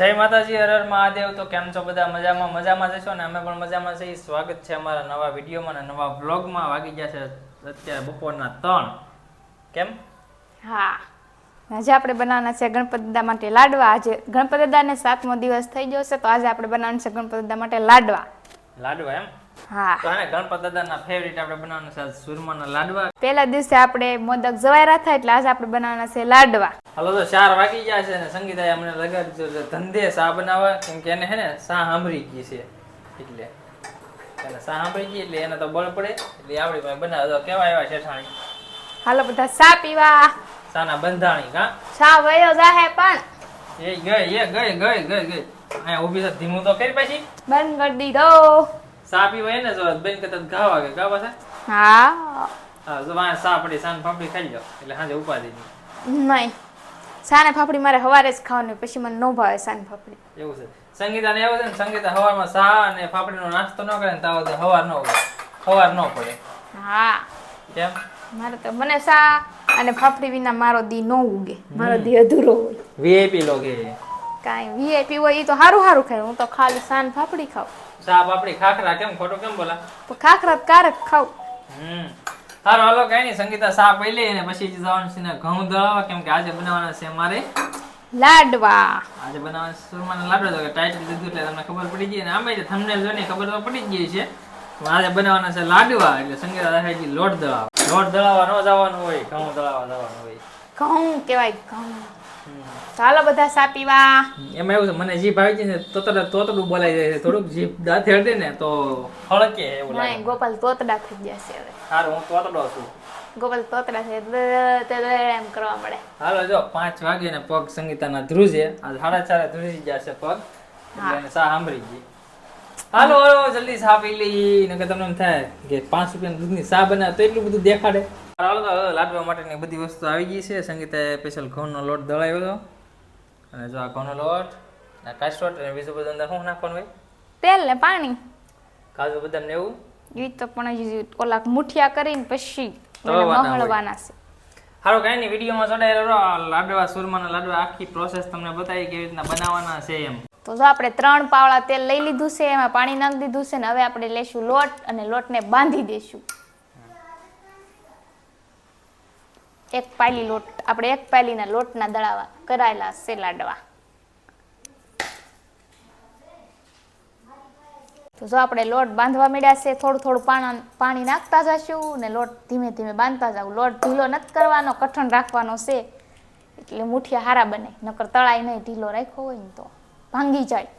જય માતાજી હર હર મહાદેવ. તો કેમ છો બધા? મજામાં મજામાં જશો ને? અમે પણ મજામાં છીએ. સ્વાગત છે અમારા નવા વિડીયોમાં અને નવા વ્લોગમાં. વાગી ગયા છે અત્યારે બપોરના ત્રણ. કેમ? હા. આજે આપણે બનાવવાના છે ગણપતિ દાદા માટે લાડવા. આજે ગણપતિ દાદાને સાતમો દિવસ થઈ ગયો છે તો આજે આપણે બનાવવાનું છે ગણપતિ દાદા માટે લાડવા. લાડવા એમ? હા. તો આને ગણપત દાદાના ફેવરિટ આપણે બનાવવાના છે સુરમાના લાડવા. પહેલા દિવસે આપણે મોદક જવાયરા થાય એટલે આજે આપણે બનાવવાના છે લાડવા. હાલો તો ચાર વાગી ગયા છે ને સંગીતાએ અમને લગાડી દીધો છે ધંધે સા બનાવવા કેમ કે એને હે ને સા સાંભળી ગઈ છે. એટલે એને સા સાંભળી ગઈ એટલે એને તો બળ પડે એટલે આપણી પાસે બનાવે. તો કેવા એવા શેઠાણી. હાલો બધા સા પીવા. સાના બંધાણી કા વયો જાહે પણ. એ ગઈ એ ગઈ ગઈ ગઈ ગઈ. અહીંયા ઊભી ધીમું તો કરી પછી. બંધ કરી દીધો. સા પીવા એને જો બેન કરતા ઘા વાગે ઘા પાસે હા. હા જો વાંહે સા પડી સાન પાપડી ખાઈ લો એટલે સાંજે ઉપાધી નહીં. નહીં. સાને ફાફડી મારે હવારે જ ખાવાની પછી મને ન ભાવે સાને ફાફડી. એવું છે. સંગીતા ને એવું છે ને સંગીતા હવારમાં સા અને ફાફડીનો નાસ્તો ન કરે ને તાવ તો હવાર ન ઉગે હવાર ન પડે. હા. કેમ? મારે તો મને સા અને ફાફડી વિના મારો દી ન ઉગે. મારો દી અધૂરો હોય. વીઆઈપી લોગે. કાઈ વીઆઈપી હોય એ તો સારું સારું ખાય. હું તો ખાલી સાન ફાફડી ખાઉં. સા પાપડી ખાખરા કેમ ખોટું કેમ બોલા? તો ખાખરા કારક ખાવ. હમ. હારો હાલો કઈ નહીં સંગીતા સા પી લઈ અને પછી જવાનું છે ને ઘઉં દળાવવા કેમ કે આજે બનાવવાના છે મારે. લાડવા. આજે બનાવવાના સુરમાના લાડવા તો કે દીધું એટલે તમને ખબર પડી ગઈ અને આમે થંબનેલ જોઈને ખબર તો પડી જ ગઈ છે. આજે બનાવવાના છે લાડવા એટલે સંગીતા દાદાજી લોટ દળાવા. લોટ દળાવા ન જવાનું હોય ઘઉં દળાવા જવાનું હોય. ઘઉં કહેવાય ઘઉં. ચાલો બધા સા પીવા. એમાં એવું છે મને જીભ આવી જાય ને તો તરત તોતડું બોલાઈ જાય છે. થોડુંક જીભ દાંતે હટે ને તો હળકે એવું લાગે. નહીં ગોપાલ તોતડા થઈ ગયા છે હવે. સારું હું તોતડો છું. ગોપાલ તોતડા છે એમ કરવા મળે. હાલો જો પાંચ વાગે ને પગ સંગીતાના ધ્રુજે. આ સાડા ચારે ધ્રુજી જશે પગ. એટલે સા સાંભળી ગઈ. હાલો હાલો જલ્દી સા પી લઈ નકર તમને એમ થાય કે પાંચ રૂપિયાની દૂધની સા બનાવે તો એટલું બધું દેખાડે. લાડવા માટેની બધી વસ્તુ આવી ગઈ છે. સંગીતાએ સ્પેશિયલ ઘઉંનો લોટ દળાવ્યો હતો. અને જો આ ઘઉંનો લોટ આ કાસ્ટોટ અને બીજું બધું અંદર શું નાખવાનું હોય? તેલ ને પાણી. કાજુ બદામ ને એવું? એ તો પણ હજી ઓલા મુઠિયા કરીને પછી મહળવાના છે. હારો કાંઈ નહીં વિડીયોમાં જોડાયેલો રહો. લાડવા સુરમાના લાડવા આખી પ્રોસેસ તમને બતાવી કેવી રીતના બનાવવાના છે એમ. તો જો આપણે ત્રણ પાવડા તેલ લઈ લીધું છે એમાં પાણી નાખી દીધું છે ને હવે આપણે લેશું લોટ અને લોટને બાંધી દેશું. એક પાયલી લોટ, આપણે એક પાયલીના લોટના દળાવા કરાયેલા છે લાડવા. તો જો આપણે લોટ બાંધવા મળ્યા છે, થોડું થોડું પાણા, પાણી નાખતા જશું ને લોટ ધીમે ધીમે બાંધતા જાવ લોટ ઢીલો નથી કરવાનો, કઠણ રાખવાનો છે. એટલે મુઠિયા હારા બને, નકર તળાય નહીં, ઢીલો રાખ્યો હોય ને તો ભાંગી જાય.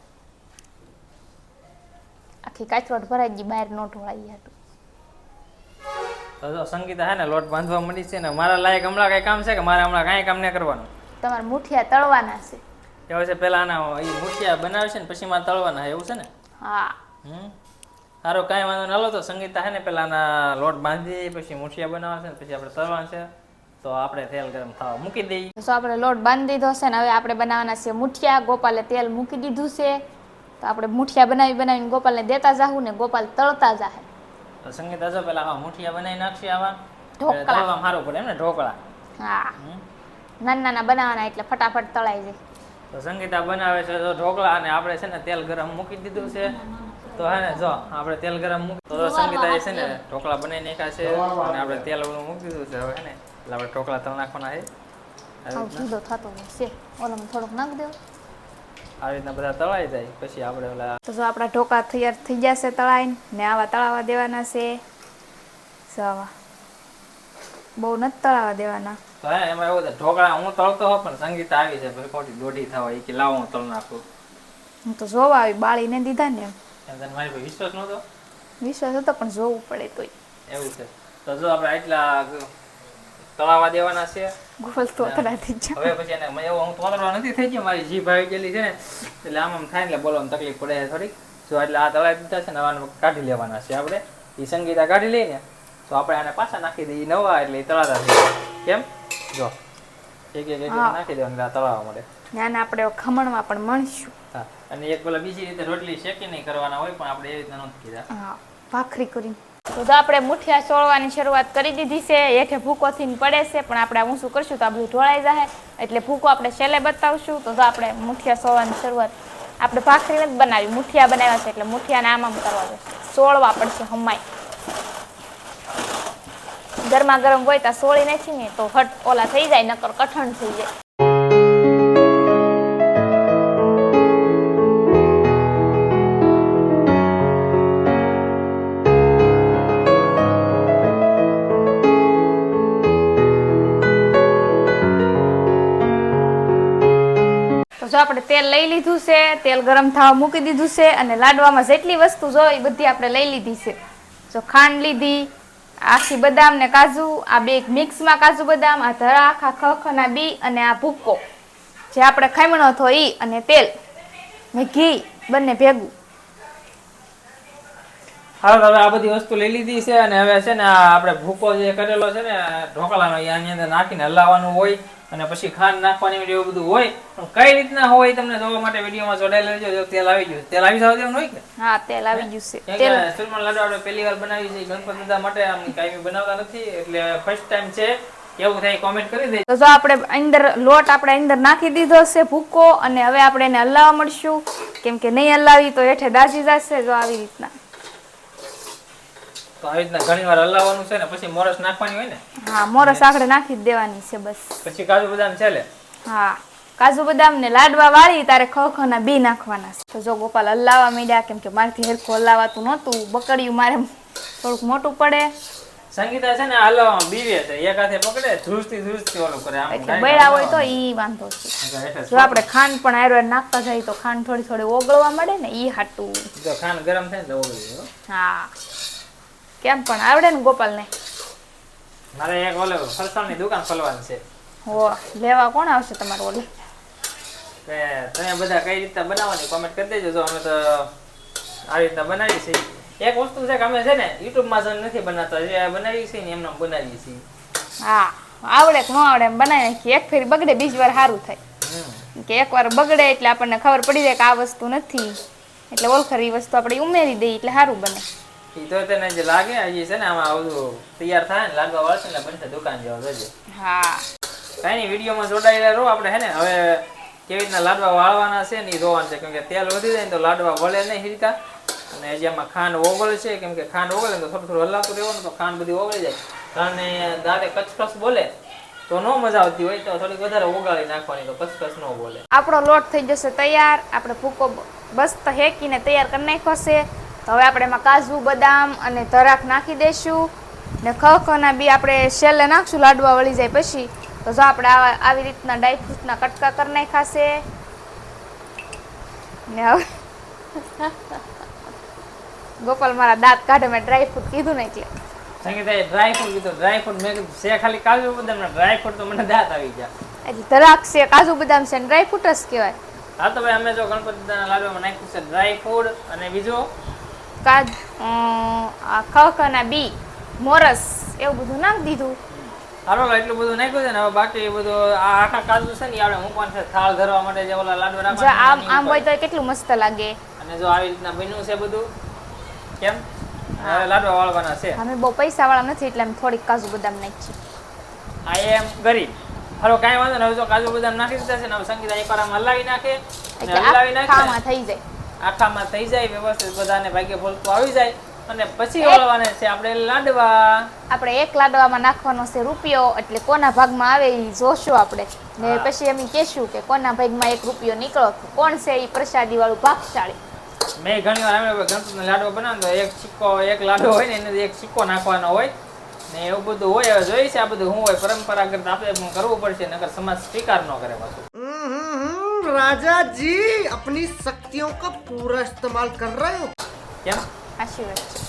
આખી કાચરોટ ભરાઈ ગઈ, બહાર નો ઢોળાઈ હતું તો સંગીતા હે ને લોટ બાંધવા મળી છે ને મારા લાયક હમણાં કઈ કામ છે કે મારે હમણાં કાંઈ કામ નહીં કરવાનું? તમારે મુઠિયા તળવાના છે. એવું છે પેલા આના એ મુઠિયા બનાવે છે ને પછી મારે તળવાના એવું છે ને? હા. હમ? સારું કાંઈ વાંધો ના લો તો સંગીતા હે ને પેલા આના લોટ બાંધી પછી મુઠિયા બનાવશે ને પછી આપણે તળવાના છે. તો આપણે તેલ ગરમ થવા મૂકી દઈએ. તો આપણે લોટ બાંધી દીધો છે ને હવે આપણે બનાવવાના છે મુઠિયા. ગોપાલે તેલ મૂકી દીધું છે. તો આપણે મુઠિયા બનાવી બનાવીને ગોપાલને દેતા જાહું ને ગોપાલ તળતા જાહે. તો સંગીત હજો પેલા આવા મુઠિયા બનાવી નાખશે આવા. ઢોકળા. તળવામાં સારું પડે એમ ને ઢોકળા. હા. નાના નાના બનાવવાના એટલે ફટાફટ તળાઈ જાય. તો સંગીતા બનાવે છે તો ઢોકળા અને આપણે છે ને તેલ ગરમ મૂકી દીધું છે. તો હે ને જો આપણે તેલ ગરમ મૂકી તો સંગીતા છે ને ઢોકળા બનાવી નાખ્યા છે અને આપણે તેલ ઓલું મૂકી દીધું છે હવે હે ને. એટલે આપણે ઢોકળા તળ નાખવાના છે. આવી આવું રીતના- થતો છે. ઓલામાં થોડુંક નાખી દેવું. આવી રીતના બધા તળાઈ જાય પછી આપણે ઓલા તો જો આપણા ઢોકા તૈયાર થઈ જશે તળાઈને ને આવા તળાવા દેવાના છે. જો બહુ નથી તળાવા દેવાના. તો હે એમાં એવું છે ઢોકળા હું તળતો હો પણ સંગીત આવી છે પછી ખોટી દોઢી થવા એ કે લાવો હું તળ નાખું. હું તો જોવા આવી બાળીને દીધા ને એમ. તને મારી પર વિશ્વાસ નહોતો? વિશ્વાસ હતો પણ જોવું પડે તોય. એવું છે. તો જો આપણે એટલા તળાવા દેવાના છે. ગોલ તોતરા થઈ જાય હવે પછી એને મેં એવો હું તોતરવા નથી થઈ ગયો મારી જીભ આવી ગયેલી છે ને એટલે આમ આમ થાય એટલે બોલવામાં તકલીફ પડે છે થોડીક. જો એટલે આ તળાવી દીધા છે નવા કાઢી લેવાના છે આપણે. એ સંગીતા કાઢી લઈને તો આપણે આને પાછા નાખી દઈએ નવા એટલે તળાતા થઈ કેમ? જો એક એક એક નાખી દેવાનું આ તળાવવા મળે. જ્ઞાન આપણે ખમણમાં પણ મળશું. હા અને એક પેલા બીજી રીતે રોટલી શેકી નહીં કરવાના હોય પણ આપણે એ રીતના નથી કીધા. હા ભાખરી કરી તો તો આપણે મુઠિયા સોળવાની શરૂઆત કરી દીધી છે હેઠે ભૂકોથી પડે છે, પણ આપણે ઊંચું કરશું તો આ બધું ઢોળાઈ જાય એટલે ભૂકો આપણે છેલ્લે બતાવશું. તો તો આપણે મુઠિયા સોળવાની શરૂઆત, આપણે ભાખરી નથી બનાવી, મુઠિયા બનાવ્યા છે, એટલે મુઠિયાને આમ આમ કરવા જશે સોળવા પડશે હમાય ગરમા ગરમ હોય ત્યાં સોળી નથી ને તો હટ ઓલા થઈ જાય, નકર કઠણ થઈ જાય. આપણે તેલ લઈ લીધું છે, તેલ ગરમ થવા મૂકી દીધું છે અને લાડવામાં જેટલી વસ્તુ જોઈએ એ બધી આપણે લઈ લીધી છે. જો ખાંડ લીધી, આખી બદામ ને કાજુ, આ બે મિક્સમાં કાજુ બદામ, આ ધરા, આખા ખખના બી અને આ ભૂક્કો જે આપણે ખમણો હતો એ અને તેલ ને ઘી બંને ભેગું. હાલો હવે આ બધી વસ્તુ લઈ લીધી છે અને હવે છે ને આપણે ભૂકો જે કરેલો છે ને ઢોકળાનો આની અંદર નાખીને હલાવવાનું હોય અને પછી ખાંડ નાખવાની એવું બધું હોય પણ કઈ રીતના હોય તમને જોવા માટે વિડીયોમાં જોડાયેલા રહેજો જો તેલ આવી ગયું તેલ આવી જાવ તેવું હોય કે? હા તેલ આવી ગયું છે. તેલ સુરમણ લાડુ આપણે પહેલી વાર બનાવી છે ગણપત દાદા માટે આમ કાંઈ બનાવતા નથી એટલે ફર્સ્ટ ટાઈમ છે એવું થાય કોમેન્ટ કરી દેજો. તો જો આપણે અંદર લોટ આપણે અંદર નાખી દીધો છે ભૂકો અને હવે આપણે એને હલાવવા મળશું. કેમ કે નહીં હલાવી તો હેઠે દાજી જશે જો આવી રીતના. તો આવી રીતના ઘણી વાર હલાવવાનું છે ને પછી મોરસ નાખવાની હોય ને? હા મોરસ આખડે નાખી જ દેવાની છે બસ. પછી કાજુ બદામ છે લે? હા કાજુ બદામ ને લાડવા વાળી તારે ખખના બી નાખવાના છે. તો જો ગોપાલ હલાવવા મીડ્યા કેમ કે મારથી હેરખું હલાવાતું નહોતું બકડ્યું મારે થોડુંક મોટું પડે. સંગીતા છે ને હલાવવામાં બીવે છે એક હાથે પકડે ધ્રુજતી ધ્રુજતી ઓલું કરે આમ એટલે બૈરા હોય તો. ઈ વાંધો છે. જો આપણે ખાંડ પણ આયુર્વેદ નાખતા જઈએ તો ખાંડ થોડી થોડી ઓગળવા મળે ને ઈ હાટું. જો ખાંડ ગરમ થાય ને તો ઓગળી હા. કેમ પણ આવડે ને ગોપાલને. મારે એક ઓલે ફરસાણની દુકાન ખોલવાની છે. હો લેવા કોણ આવશે તમારું ઓલે? તમે બધા કઈ રીતના બનાવવાની કોમેન્ટ કરી દેજો. જો અમે તો આવી રીતના બનાવી છે એક વસ્તુ છે કે અમે છે ને યુટ્યુબમાં જઈને નથી બનાવતા જે બનાવી છે ને એમને બનાવીએ છીએ. હા આવડે કે ન આવડે એમ બનાવી નાખીએ એક ફેરી બગડે બીજી વાર સારું થાય. કે એકવાર બગડે એટલે આપણને ખબર પડી જાય કે આ વસ્તુ નથી. એટલે ઓળખરી વસ્તુ આપણે ઉમેરી દઈએ એટલે સારું બને. ઈ તો તને જે લાગે હજી છે ને આમાં આવું તૈયાર થાય ને લાગવા વાળશે ને બનશે દુકાન જેવો જોજે. હા. કઈ નહીં વિડીયોમાં જોડાયેલા રહો આપણે હે ને? હવે કેવી રીતના લાડવા વાળવાના છે ને એ જોવાનું છે. કેમ કે તેલ વધી જાય ને તો લાડવા વળે નહીં હિરકા. અને હજી આમાં ખાંડ ઓગળે છે કેમ કે ખાંડ ઓગળે તો થોડું થોડું હલાવતું રહેવાનું તો ખાંડ બધી ઓગળી જાય. કારણ દાદે કચકચ બોલે તો નો મજા આવતી હોય તો થોડીક વધારે ઓગાળી નાખવાની તો કચકચ નો બોલે. આપણો લોટ થઈ જશે તૈયાર. આપણે ભૂકો બસ તો હેકીને તૈયાર કરી નાખ્યો છે. તો હવે આપણે એમાં કાજુ બદામ અને ધરાક નાખી દઈશું ને ખખના બી આપણે છેલ્લે નાખશું લાડવા વળી જાય પછી. તો જો આપણે આવા આવી રીતના ડ્રાયફ્રૂટના કટકા કરી નાખાશે ને હવે ગોપાલ મારા દાંત કાઢે મેં ડ્રાયફ્રૂટ કીધું ને એટલે. સંગીતાએ ડ્રાય ફ્રૂટ કીધું ડ્રાય ફ્રૂટ મેં કીધું છે ખાલી કાજુ બદામ ડ્રાય ફ્રૂટ તો મને દાંત આવી ગયા. એટલે ધરાક છે કાજુ બદામ છે ડ્રાયફ્રૂટ જ કહેવાય. હા તો ભાઈ અમે જો ગણપતિ દાદાના લાડવામાં નાખ્યું છે ડ્રાય ફ્રૂટ અને બીજું કાજ અમ, આ ના બી મોરસ એવું બધું નાખી દીધું. હાલો એટલું બધું નાખ્યું છે ને હવે બાકી બધું આ આખા કાજુ છે ને આપણે મૂકવાનું છે થાળ ધરવા માટે જે ઓલા લાડવા રાખવા આમ આમ હોય તો કેટલું મસ્ત લાગે. અને જો આવી રીતના બન્યું છે બધું કેમ? લાડવા વાળવાના છે. અમે બહુ પૈસા વાળા નથી એટલે અમે થોડીક કાજુ બદામ નાખી આઈ એમ ગરીબ. હાલો કાંઈ વાંધો નહીં હવે જો કાજુ બદામ નાખી દીધા છે ને હવે સંગીતા એકવાર આમ હલાવી નાખે હલાવી નાખે. થઈ જાય. આખામાં થઈ જાય વ્યવસ્થિત બધાને ભાગે ભોલતું આવી જાય. અને પછી વળવાને છે આપણે લાડવા. આપણે એક લાડવામાં નાખવાનો છે રૂપિયો એટલે કોના ભાગમાં આવે એ જોશું આપણે. ને પછી એમ કહેશું કે કોના ભાગમાં એક રૂપિયો નીકળો કોણ છે એ પ્રસાદી વાળું ભાગશાળી? મેં ઘણી વાર આવે ગણપતિનો લાડવો બનાવો તો એક સિક્કો એક લાડવો હોય ને એને એક સિક્કો નાખવાનો હોય. ને એવું બધું હોય હવે જોઈ છે આ બધું હું હોય પરંપરાગત આપણે કરવું પડશે નગર સમાજ સ્વીકાર ન કરે પાછું. राजा जी अपनी शक्तियों का पूरा इस्तेमाल कर रहे हो કેમ સાચી વાત છે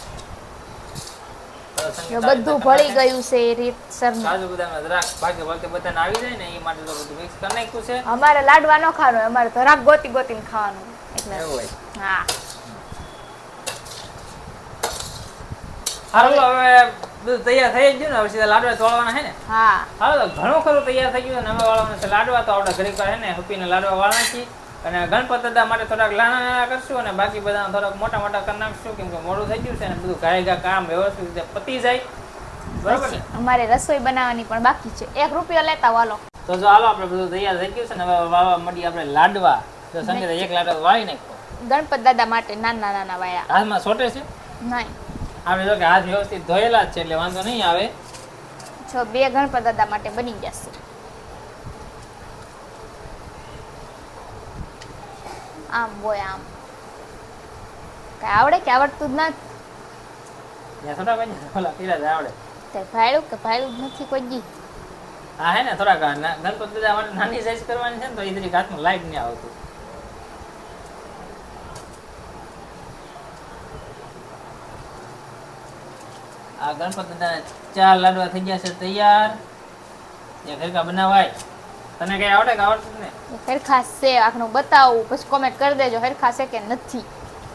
તો જો સંગીતા બધું ભળી ગયું છે એ રીત સર કાજુ બદામ દ્રાક્ષ ભાગે ભાગે બધાને આવી જાય ને એ માટે તો બધું મિક્સ કરી નાખ્યું છે અમારે લાડવા ન ખાવાનું હોય, અમારે ધરાક ગોતી ગોતીને ખાવાનું એટલે એવું હોય હા હારું હવે બધું તૈયાર થઈ ગયું ને હવે સીધા લાડવા તોડવાના હે ને. હા. હાલો તો ઘણું ખરું તૈયાર થઈ ગયું ને અમે વાળવાના છે લાડવા તો આપણે ઘરે છે ને હપીને લાડવા વાળવા છીએ. અને ગણપત દાદા માટે થોડાક નાના નાના કરશું અને બાકી બધા થોડાક મોટા મોટા કરી નાખશું કેમ કે મોડું થઈ ગયું છે ને બધું ઘાય ઘા કામ વ્યવસ્થિત રીતે પતી જાય. બરાબર અમારે રસોઈ બનાવવાની પણ બાકી છે. એક રૂપિયો લેતા વાલો તો જો હાલો આપણે બધું તૈયાર થઈ ગયું છે ને હવે વાવા મળી આપણે લાડવા. તો સંગીત એક લાડવા વાળી નાખો ગણપત દાદા માટે નાના નાના વાયા. હાલમાં સોટે છે? નહીં. આપણે જો કે હાથ વ્યવસ્થિત ધોયેલા જ છે એટલે વાંધો નહીં આવે. જો બે ગણપત દાદા માટે બની જશે. આમ બોય આમ. કઈ આવડે કે આવડતું જ ના? થોડા કઈ ઓલા પીલા જ આવડે. તે ભાડ્યું કે ભાડ્યું જ નથી કોઈ દી? હા હે ને થોડાક ગણપત દાદા માટે નાની સાઈઝ કરવાની છે ને તો એ તરીકે હાથમાં લાઈટ નહીં આવતું. આ ગણપત દાદા ચાર લાડવા થઈ ગયા છે તૈયાર. એ ઘરકા બનાવાય. તને કઈ આવડે કે આવડતું ને હરખાસ છે આખનું બતાવું પછી કોમેન્ટ કરી દેજો હરખા છે કે નથી?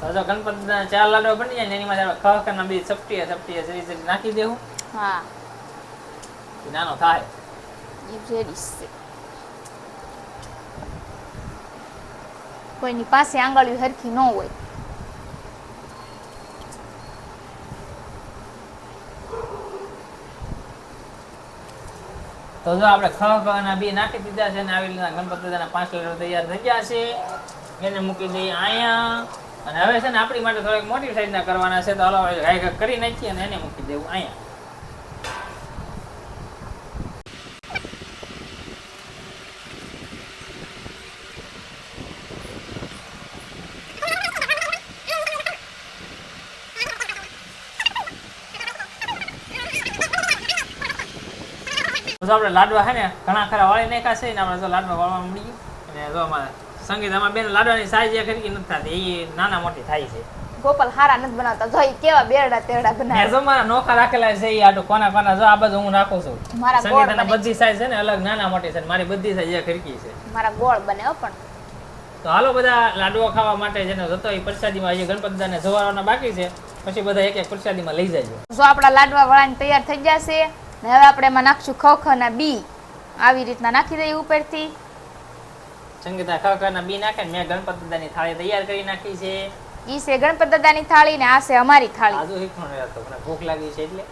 તો જો ગણપતિ દાદાના ચાર લાડવા બની જાય ને એની માં ખખરના બી ચપટીએ ચપટીએ સરી સરી નાખી દેવું. હા. નાનો થાય. એ રેડી છે. કોઈની પાસે આંગળીઓ હરખી ન હોય. તો જો આપણે ખ ખ બે નાખી દીધા છે ને આવી રીતના ગણપતિ પાંચ લીટર તૈયાર થઈ ગયા છે. એને મૂકી દઈએ અહીંયા. અને હવે છે ને આપણી માટે થોડીક મોટી સાઈઝના કરવાના છે. તો હલો કરી નાખીએ અને એને મૂકી દેવું અહીંયા. તો આપણે લાડવા છે ને ઘણા ખરા વાળી નાખ્યા છે ને આપણે જો લાડવા વાળવા મળી ગયું. અને જો અમારે સંગીત આમાં બેન લાડવાની સાઈઝ ખરી નથી થતી એ નાના મોટી થાય છે. ગોપાલ હારા નથી બનાવતા જો કેવા બેરડા તેરડા બનાવે. જો મારા નોખા રાખેલા છે એ આટો કોના કોના જો આ બધું હું રાખું છું. મારા ગોળ બને. બધી સાઈઝ છે ને અલગ નાના મોટી છે મારી બધી સાઈઝ એ ખરકી છે. મારા ગોળ બને હો પણ. તો હાલો બધા લાડવા ખાવા માટે જેને જતો એ પ્રસાદીમાં આજે ગણપતદાને જવાના બાકી છે પછી બધા એક એક પ્રસાદીમાં લઈ જાય જો આપણા લાડવા વાળાને તૈયાર થઈ જશે ને હવે આપણે એમાં નાખશું ખખ ના બી. આવી રીતના નાખી દઈએ ઉપરથી. સંગીતા ખાખરના બી નાખે ને મેં ગણપતિ દાદાની થાળી તૈયાર કરી નાખી છે. ઈ છે ગણપત દાદાની થાળી ને આ છે અમારી થાળી. આજુ શીખવાનું રહેતો મને ભૂખ લાગી છે એટલે.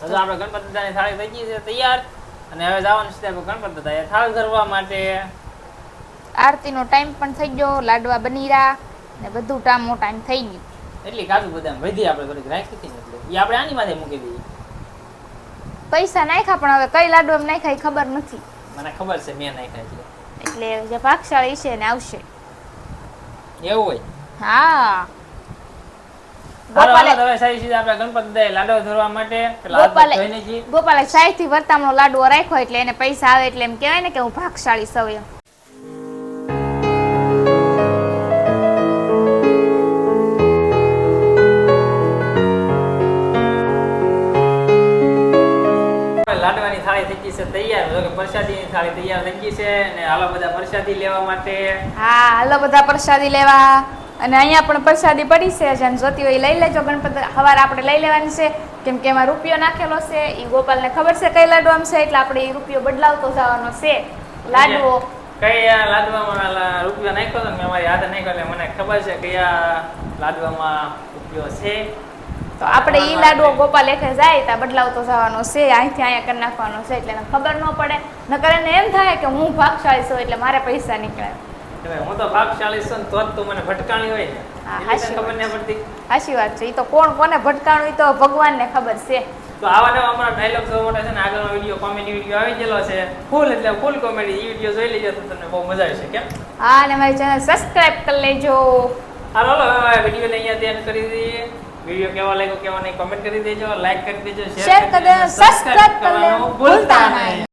હજુ આપણે ગણપતિ દાદાની થાળી થઈ ગઈ છે તૈયાર. અને હવે જવાનું છે ગણપત ગણપતિ દાદા થાળ ધરવા માટે. આરતીનો ટાઈમ પણ થઈ ગયો લાડવા બની રહ્યા ને બધું ટામો ટાઈમ થઈ ગયું. એટલી કાજુ બદામ વધી આપણે થોડીક રાખી હતી એટલે. એ આપણે આની માથે મૂકી દઈએ. પૈસા નાખ્યા પણ હવે કઈ લાડુ એમ નાખ્યા ખબર નથી. મને ખબર છે મેં નાખ્યા એટલે એટલે જે ભાગશાળી છે ને આવશે. એવું હોય? હા. ગોપાલે હવે સારી સીધા આપણે ગણપતિ દાદાએ લાડવા ધરવા માટે ગોપાલે ધોઈને જઈએ. ગોપાલે વર્તામણો લાડુ રાખ્યો એટલે એને પૈસા આવે એટલે એમ કહેવાય ને કે હું ભાગશાળી સૌ એમ. લાડવાની થાળી થઈ ગઈ છે તૈયાર. જો કે પ્રસાદીની થાળી તૈયાર થઈ ગઈ છે અને હાલો બધા પ્રસાદી લેવા માટે. હા હાલો બધા પ્રસાદી લેવા. અને અહીંયા પણ પ્રસાદી પડી છે જેને જોતી હોય લઈ લેજો. ગણપતિ સવારે આપણે લઈ લેવાની છે. કેમ કે એમાં રૂપિયો નાખેલો છે. એ ગોપાલને ખબર છે કઈ લાડુ આમ છે એટલે આપણે એ રૂપિયો બદલાવતો જવાનો છે. લાડવો. કઈ આ લાડવામાં રૂપિયો નાખ્યો હતો ને મેં મારી યાદ નાખ્યો એટલે મને ખબર છે કયા લાડવામાં રૂપિયો છે. તો આપણે ઈ લાડવો ગોપાલ લેખે જાય ત્યાં બદલાવતો જવાનો છે અહીંથી અહીંયા કરી નાખવાનો છે એટલે એને ખબર ન પડે. નકર એને એમ થાય કે હું ભાગશાળી છું એટલે મારે પૈસા નીકળે. હું તો ભાગશાળી છું ને તો જ મને ભટકાણી હોય ને. હા, એટલે હાચી તને ખબર નહીં પડતી? સાચી વાત છે. એ તો કોણ કોને ભટકાણું તો ભગવાનને ખબર છે. તો આવા નવા અમારા ડાયલોગ જોવા માટે છે ને આગળનો વીડિયો કોમેડી વીડિયો આવી ગયેલો છે. ફૂલ એટલે ફૂલ કોમેડી એ વીડિયો જોઈ લેજો તો તમને બહુ મજા આવશે કેમ? હા અને મારી ચેનલ સબસ્ક્રાઇબ કરી લેજો. હાલો હવે વીડિયો લઈ અહીંયા ધ્યાન કરી દઈએ. વીડિયો કેવો લાગ્યો કેવો નહીં કોમેન્ટ કરી દેજો લાઈક કરી દેજો શેર કરી દેજો સબસ્ક્રાઇબ કરવાનું ભૂલતા નહીં.